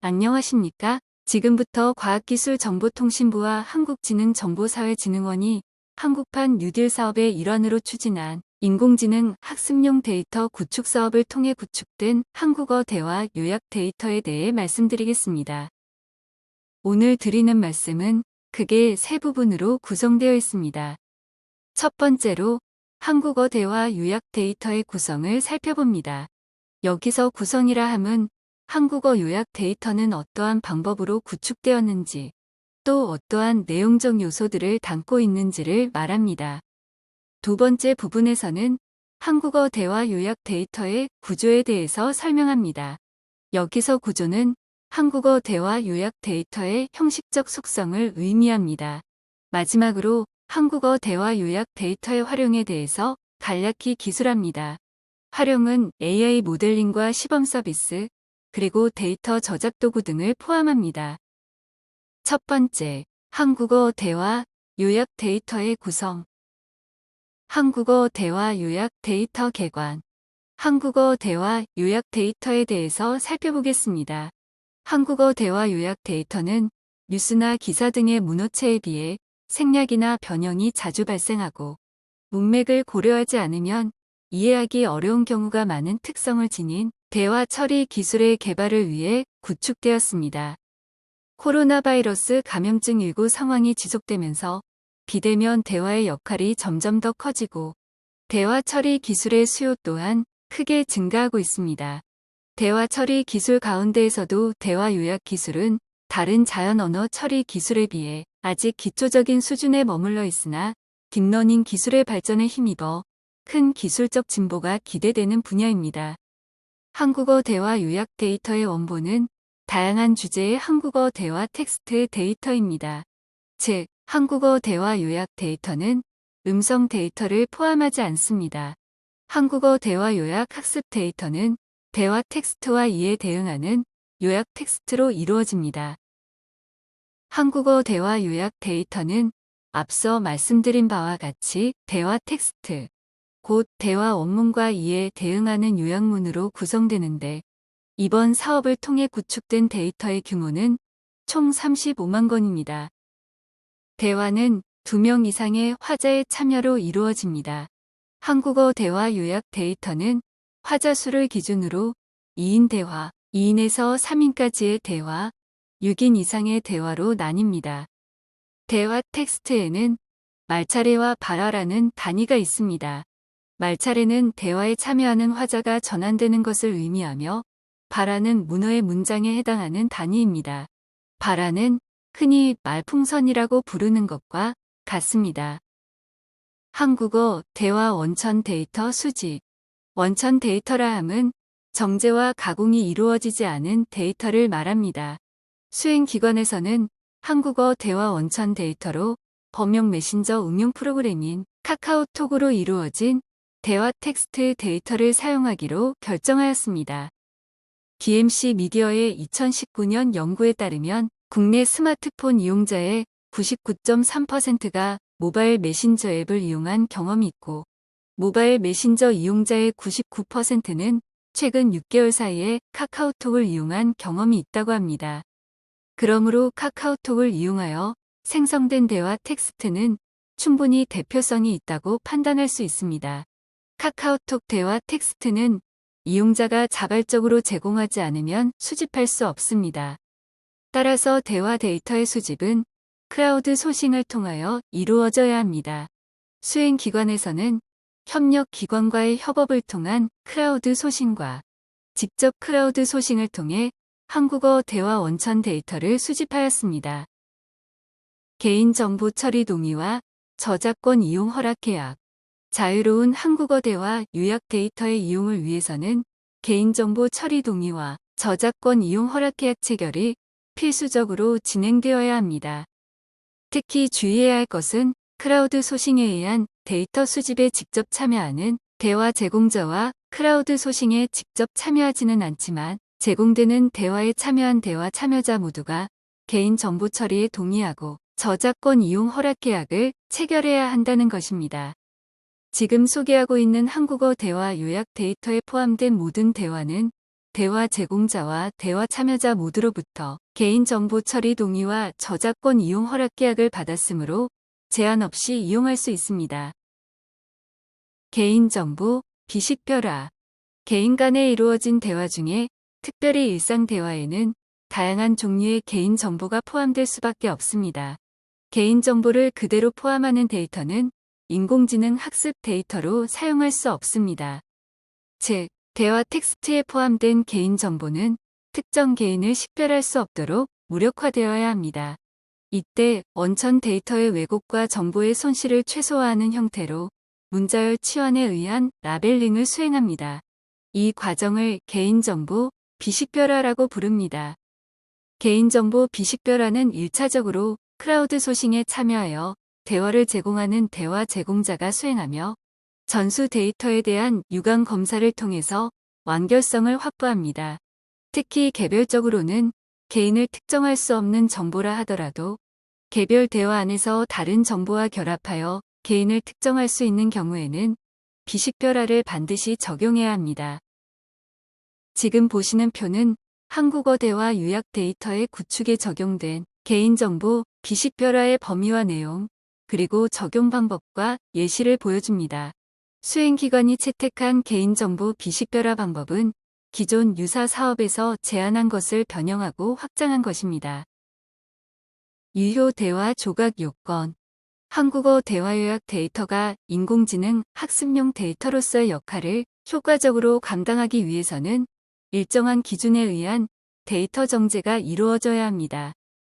안녕하십니까? 지금부터 과학기술정보통신부와 한국지능정보사회진흥원이 한국판 뉴딜 사업의 일환으로 추진한 인공지능 학습용 데이터 구축 사업을 통해 구축된 한국어 대화 요약 데이터에 대해 말씀드리겠습니다. 오늘 드리는 말씀은 크게 세 부분으로 구성되어 있습니다. 첫 번째로 한국어 대화 요약 데이터의 구성을 살펴봅니다. 여기서 구성이라 함은 한국어 요약 데이터는 어떠한 방법으로 구축되었는지, 또 어떠한 내용적 요소들을 담고 있는지를 말합니다. 두 번째 부분에서는 한국어 대화 요약 데이터의 구조에 대해서 설명합니다. 여기서 구조는 한국어 대화 요약 데이터의 형식적 속성을 의미합니다. 마지막으로 한국어 대화 요약 데이터의 활용에 대해서 간략히 기술합니다. 활용은 AI 모델링과 시범 서비스, 그리고 데이터 저작 도구 등을 포함합니다. 첫 번째, 한국어 대화 요약 데이터의 구성. 한국어 대화 요약 데이터 개관. 한국어 대화 요약 데이터에 대해서 살펴보겠습니다. 한국어 대화 요약 데이터는 뉴스나 기사 등의 문어체에 비해 생략이나 변형이 자주 발생하고 문맥을 고려하지 않으면 이해하기 어려운 경우가 많은 특성을 지닌 대화 처리 기술의 개발을 위해 구축되었습니다. 코로나 바이러스 감염증 19 상황이 지속되면서 비대면 대화의 역할이 점점 더 커지고 대화 처리 기술의 수요 또한 크게 증가하고 있습니다. 대화 처리 기술 가운데에서도 대화 요약 기술은 다른 자연 언어 처리 기술에 비해 아직 기초적인 수준에 머물러 있으나 딥러닝 기술의 발전에 힘입어 큰 기술적 진보가 기대되는 분야입니다. 한국어 대화 요약 데이터의 원본은 다양한 주제의 한국어 대화 텍스트 데이터입니다. 즉, 한국어 대화 요약 데이터는 음성 데이터를 포함하지 않습니다. 한국어 대화 요약 학습 데이터는 대화 텍스트와 이에 대응하는 요약 텍스트로 이루어집니다. 한국어 대화 요약 데이터는 앞서 말씀드린 바와 같이 대화 텍스트, 곧 대화 원문과 이에 대응하는 요약문으로 구성되는데 이번 사업을 통해 구축된 데이터의 규모는 총 35만 건입니다. 대화는 2명 이상의 화자의 참여로 이루어집니다. 한국어 대화 요약 데이터는 화자 수를 기준으로 2인 대화, 2인에서 3인까지의 대화, 6인 이상의 대화로 나뉩니다. 대화 텍스트에는 말차례와 발화라는 단위가 있습니다. 말차례는 대화에 참여하는 화자가 전환되는 것을 의미하며 발화는 문어의 문장에 해당하는 단위입니다. 발화는 흔히 말풍선이라고 부르는 것과 같습니다. 한국어 대화 원천 데이터 수집 원천 데이터라 함은 정제와 가공이 이루어지지 않은 데이터를 말합니다. 수행기관에서는 한국어 대화 원천 데이터로 범용 메신저 응용 프로그램인 카카오톡으로 이루어진 대화 텍스트 데이터를 사용하기로 결정하였습니다. DMC 미디어의 2019년 연구에 따르면 국내 스마트폰 이용자의 99.3%가 모바일 메신저 앱을 이용한 경험이 있고 모바일 메신저 이용자의 99%는 최근 6개월 사이에 카카오톡을 이용한 경험이 있다고 합니다. 그러므로 카카오톡을 이용하여 생성된 대화 텍스트는 충분히 대표성이 있다고 판단할 수 있습니다. 카카오톡 대화 텍스트는 이용자가 자발적으로 제공하지 않으면 수집할 수 없습니다. 따라서 대화 데이터의 수집은 크라우드 소싱을 통하여 이루어져야 합니다. 수행기관에서는 협력 기관과의 협업을 통한 크라우드 소싱과 직접 크라우드 소싱을 통해 한국어 대화 원천 데이터를 수집하였습니다. 개인정보 처리 동의와 저작권 이용 허락 계약 자유로운 한국어 대화 요약 데이터의 이용을 위해서는 개인정보 처리 동의와 저작권 이용 허락 계약 체결이 필수적으로 진행되어야 합니다. 특히 주의해야 할 것은 크라우드 소싱에 의한 데이터 수집에 직접 참여하는 대화 제공자와 크라우드 소싱에 직접 참여하지는 않지만 제공되는 대화에 참여한 대화 참여자 모두가 개인 정보 처리에 동의하고 저작권 이용 허락 계약을 체결해야 한다는 것입니다. 지금 소개하고 있는 한국어 대화 요약 데이터에 포함된 모든 대화는 대화 제공자와 대화 참여자 모두로부터 개인정보 처리 동의와 저작권 이용 허락 계약을 받았으므로 제한 없이 이용할 수 있습니다. 개인정보, 비식별화. 개인 간에 이루어진 대화 중에 특별히 일상 대화에는 다양한 종류의 개인정보가 포함될 수밖에 없습니다. 개인정보를 그대로 포함하는 데이터는 인공지능 학습 데이터로 사용할 수 없습니다. 즉, 대화 텍스트에 포함된 개인정보는 특정 개인을 식별할 수 없도록 무력화되어야 합니다. 이때 원천 데이터의 왜곡과 정보의 손실을 최소화하는 형태로 문자열 치환에 의한 라벨링을 수행합니다. 이 과정을 개인정보 비식별화라고 부릅니다. 개인정보 비식별화는 1차적으로 크라우드 소싱에 참여하여 대화를 제공하는 대화 제공자가 수행하며 전수 데이터에 대한 유관 검사를 통해서 완결성을 확보합니다. 특히 개별적으로는 개인을 특정할 수 없는 정보라 하더라도 개별 대화 안에서 다른 정보와 결합하여 개인을 특정할 수 있는 경우에는 비식별화를 반드시 적용해야 합니다. 지금 보시는 표는 한국어 대화 요약 데이터의 구축에 적용된 개인정보 비식별화의 범위와 내용, 그리고 적용 방법과 예시를 보여줍니다. 수행기관이 채택한 개인정보 비식별화 방법은 기존 유사 사업에서 제안한 것을 변형하고 확장한 것입니다. 유효 대화 조각 요건 한국어 대화 요약 데이터가 인공지능 학습용 데이터로서의 역할을 효과적으로 감당하기 위해서는 일정한 기준에 의한 데이터 정제가 이루어져야 합니다.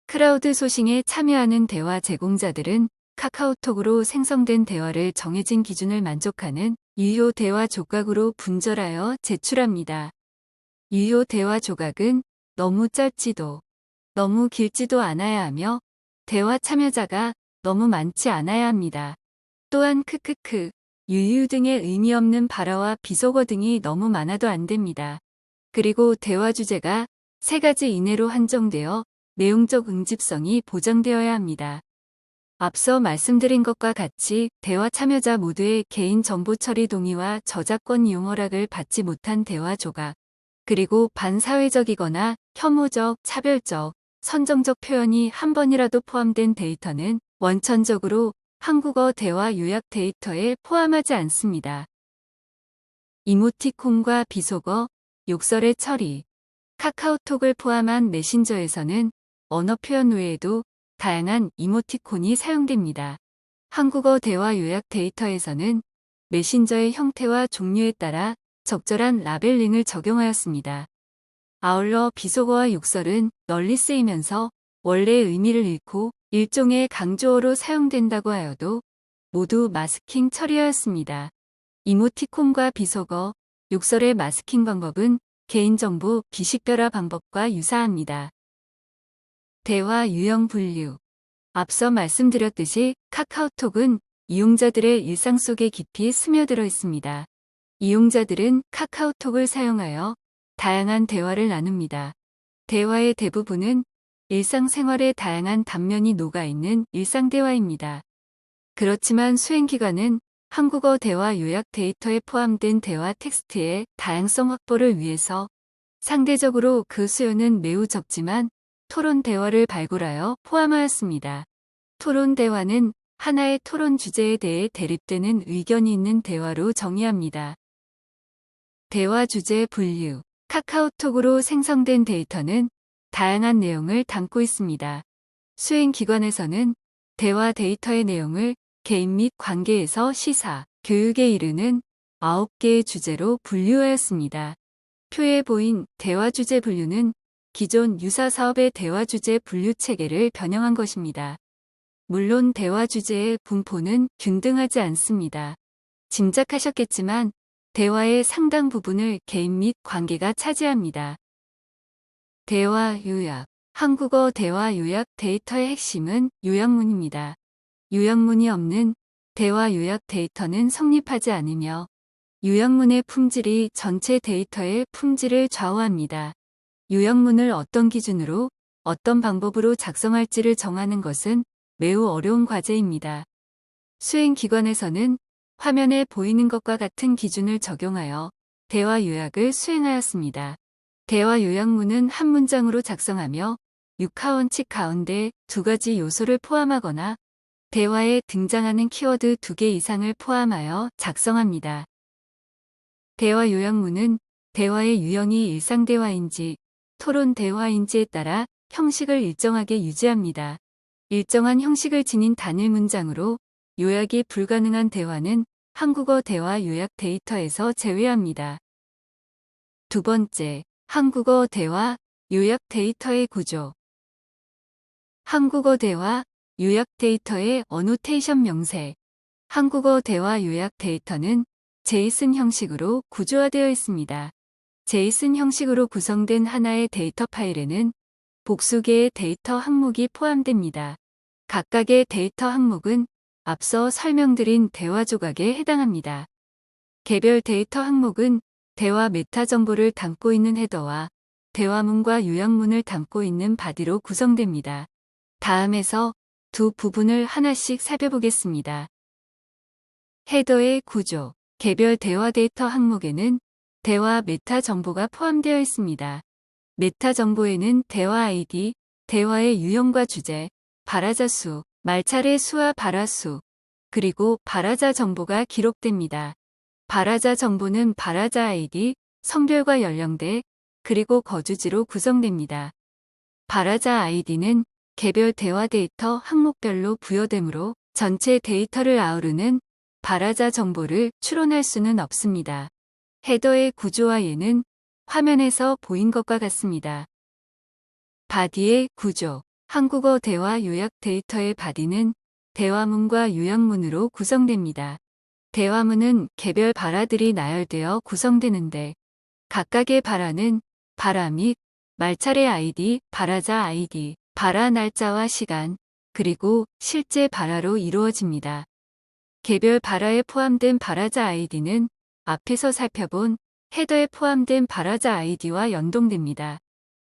크라우드 소싱에 참여하는 대화 제공자들은 카카오톡으로 생성된 대화를 정해진 기준을 만족하는 유효 대화 조각으로 분절하여 제출합니다. 유효 대화 조각은 너무 짧지도 너무 길지도 않아야 하며 대화 참여자가 너무 많지 않아야 합니다. 또한 크크크, 유유 등의 의미 없는 발화와 비속어 등이 너무 많아도 안 됩니다. 그리고 대화 주제가 세 가지 이내로 한정되어 내용적 응집성이 보장되어야 합니다. 앞서 말씀드린 것과 같이 대화 참여자 모두의 개인 정보 처리 동의와 저작권 이용 허락을 받지 못한 대화 조각, 그리고 반사회적이거나 혐오적, 차별적, 선정적 표현이 한 번이라도 포함된 데이터는 원천적으로 한국어 대화 요약 데이터에 포함하지 않습니다. 이모티콘과 비속어, 욕설의 처리, 카카오톡을 포함한 메신저에서는 언어 표현 외에도 다양한 이모티콘이 사용됩니다. 한국어 대화 요약 데이터에서는 메신저의 형태와 종류에 따라 적절한 라벨링을 적용하였습니다. 아울러 비속어와 욕설은 널리 쓰이면서 원래의 의미를 잃고 일종의 강조어로 사용된다고 하여도 모두 마스킹 처리하였습니다. 이모티콘과 비속어, 욕설의 마스킹 방법은 개인정보 비식별화 방법과 유사합니다. 대화 유형 분류 앞서 말씀드렸듯이 카카오톡은 이용자들의 일상 속에 깊이 스며들어 있습니다. 이용자들은 카카오톡을 사용하여 다양한 대화를 나눕니다. 대화의 대부분은 일상생활의 다양한 단면이 녹아있는 일상대화입니다. 그렇지만 수행기관은 한국어 대화 요약 데이터에 포함된 대화 텍스트의 다양성 확보를 위해서 상대적으로 그 수요는 매우 적지만 토론 대화를 발굴하여 포함하였습니다. 토론 대화는 하나의 토론 주제에 대해 대립되는 의견이 있는 대화로 정의합니다. 대화 주제 분류 카카오톡으로 생성된 데이터는 다양한 내용을 담고 있습니다. 수행기관에서는 대화 데이터의 내용을 개인 및 관계에서 시사, 교육에 이르는 9개의 주제로 분류하였습니다. 표에 보인 대화 주제 분류는 기존 유사 사업의 대화 주제 분류 체계를 변형한 것입니다. 물론 대화 주제의 분포는 균등하지 않습니다. 짐작하셨겠지만 대화의 상당 부분을 개인 및 관계가 차지합니다. 대화 요약 한국어 대화 요약 데이터의 핵심은 요약문입니다. 요약문이 없는 대화 요약 데이터는 성립하지 않으며 요약문의 품질이 전체 데이터의 품질을 좌우합니다. 요약문을 어떤 기준으로 어떤 방법으로 작성할지를 정하는 것은 매우 어려운 과제입니다. 수행기관에서는 화면에 보이는 것과 같은 기준을 적용하여 대화 요약을 수행하였습니다. 대화 요약문은 한 문장으로 작성하며 6하원칙 가운데 두 가지 요소를 포함하거나 대화에 등장하는 키워드 두 개 이상을 포함하여 작성합니다. 대화 요약문은 대화의 유형이 일상 대화인지 토론 대화인지에 따라 형식을 일정하게 유지합니다. 일정한 형식을 지닌 단일 문장으로 요약이 불가능한 대화는 한국어 대화 요약 데이터에서 제외합니다. 두 번째, 한국어 대화 요약 데이터의 구조. 한국어 대화 요약 데이터의 어노테이션 명세. 한국어 대화 요약 데이터는 제이슨 형식으로 구조화되어 있습니다. 제이슨 형식으로 구성된 하나의 데이터 파일에는 복수 개의 데이터 항목이 포함됩니다. 각각의 데이터 항목은 앞서 설명드린 대화 조각에 해당합니다. 개별 데이터 항목은 대화 메타 정보를 담고 있는 헤더와 대화문과 요약문을 담고 있는 바디로 구성됩니다. 다음에서 두 부분을 하나씩 살펴보겠습니다. 헤더의 구조, 개별 대화 데이터 항목에는 대화 메타 정보가 포함되어 있습니다. 메타 정보에는 대화 아이디, 대화의 유형과 주제, 발화자 수, 말차례 수와 발화 수, 그리고 발화자 정보가 기록됩니다. 발화자 정보는 발화자 아이디, 성별과 연령대, 그리고 거주지로 구성됩니다. 발화자 아이디는 개별 대화 데이터 항목별로 부여되므로 전체 데이터를 아우르는 발화자 정보를 추론할 수는 없습니다. 헤더의 구조와 예는 화면에서 보인 것과 같습니다. 바디의 구조 한국어 대화 요약 데이터의 바디는 대화문과 요약문으로 구성됩니다. 대화문은 개별 발화들이 나열되어 구성되는데 각각의 발화는 발화 및 말차례 아이디, 발화자 아이디, 발화 날짜와 시간, 그리고 실제 발화로 이루어집니다. 개별 발화에 포함된 발화자 아이디는 앞에서 살펴본 헤더에 포함된 발화자 아이디와 연동됩니다.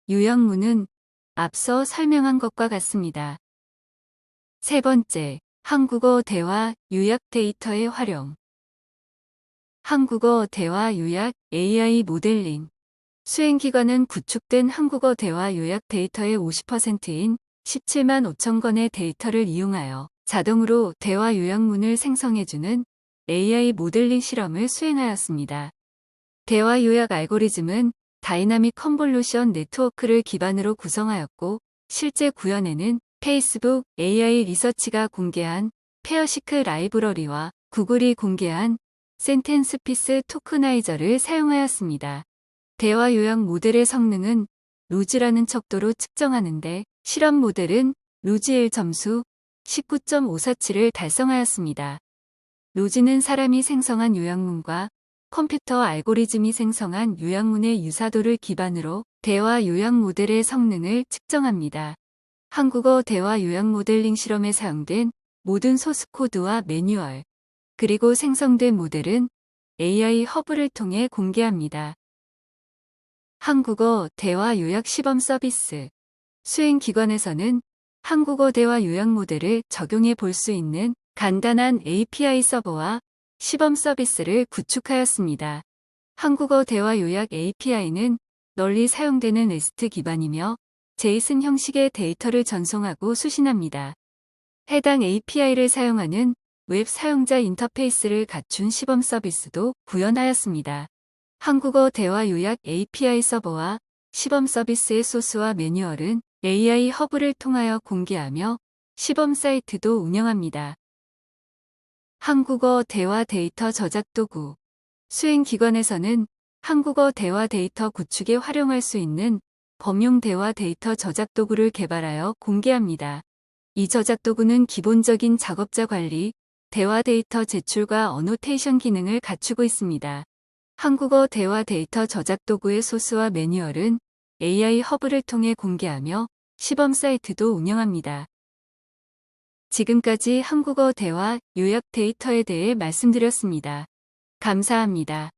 요약문은 앞서 설명한 것과 같습니다. 세 번째, 한국어 대화 요약 데이터의 활용. 한국어 대화 요약 AI 모델링. 수행기관은 구축된 한국어 대화 요약 데이터의 50%인 17만 5천 건의 데이터를 이용하여 자동으로 대화 요약문을 생성해주는 AI 모델링 실험을 수행하였습니다. 대화 요약 알고리즘은 다이나믹 컨볼루션 네트워크를 기반으로 구성하였고 실제 구현에는 페이스북 AI 리서치가 공개한 페어시크 라이브러리와 구글이 공개한 센텐스피스 토크나이저를 사용하였습니다. 대화 요약 모델의 성능은 루즈라는 척도로 측정하는데 실험 모델은 1 점수 19.547을 달성하였습니다. 루즈는 사람이 생성한 요약문과 컴퓨터 알고리즘이 생성한 요약문의 유사도를 기반으로 대화 요약 모델의 성능을 측정합니다. 한국어 대화 요약 모델링 실험에 사용된 모든 소스 코드와 매뉴얼, 그리고 생성된 모델은 AI 허브를 통해 공개합니다. 한국어 대화 요약 시범 서비스 수행기관에서는 한국어 대화 요약 모델을 적용해 볼 수 있는 간단한 API 서버와 시범 서비스를 구축하였습니다. 한국어 대화 요약 API는 널리 사용되는 REST 기반이며 제이슨 형식의 데이터를 전송하고 수신합니다. 해당 API를 사용하는 웹 사용자 인터페이스를 갖춘 시범 서비스도 구현하였습니다. 한국어 대화 요약 API 서버와 시범 서비스의 소스와 매뉴얼은 AI 허브를 통하여 공개하며 시범 사이트도 운영합니다. 한국어 대화 데이터 저작 도구 수행기관에서는 한국어 대화 데이터 구축에 활용할 수 있는 범용 대화 데이터 저작 도구를 개발하여 공개합니다. 이 저작 도구는 기본적인 작업자 관리, 대화 데이터 제출과 어노테이션 기능을 갖추고 있습니다. 한국어 대화 데이터 저작 도구의 소스와 매뉴얼은 AI 허브를 통해 공개하며 시범 사이트도 운영합니다. 지금까지 한국어 대화 요약 데이터에 대해 말씀드렸습니다. 감사합니다.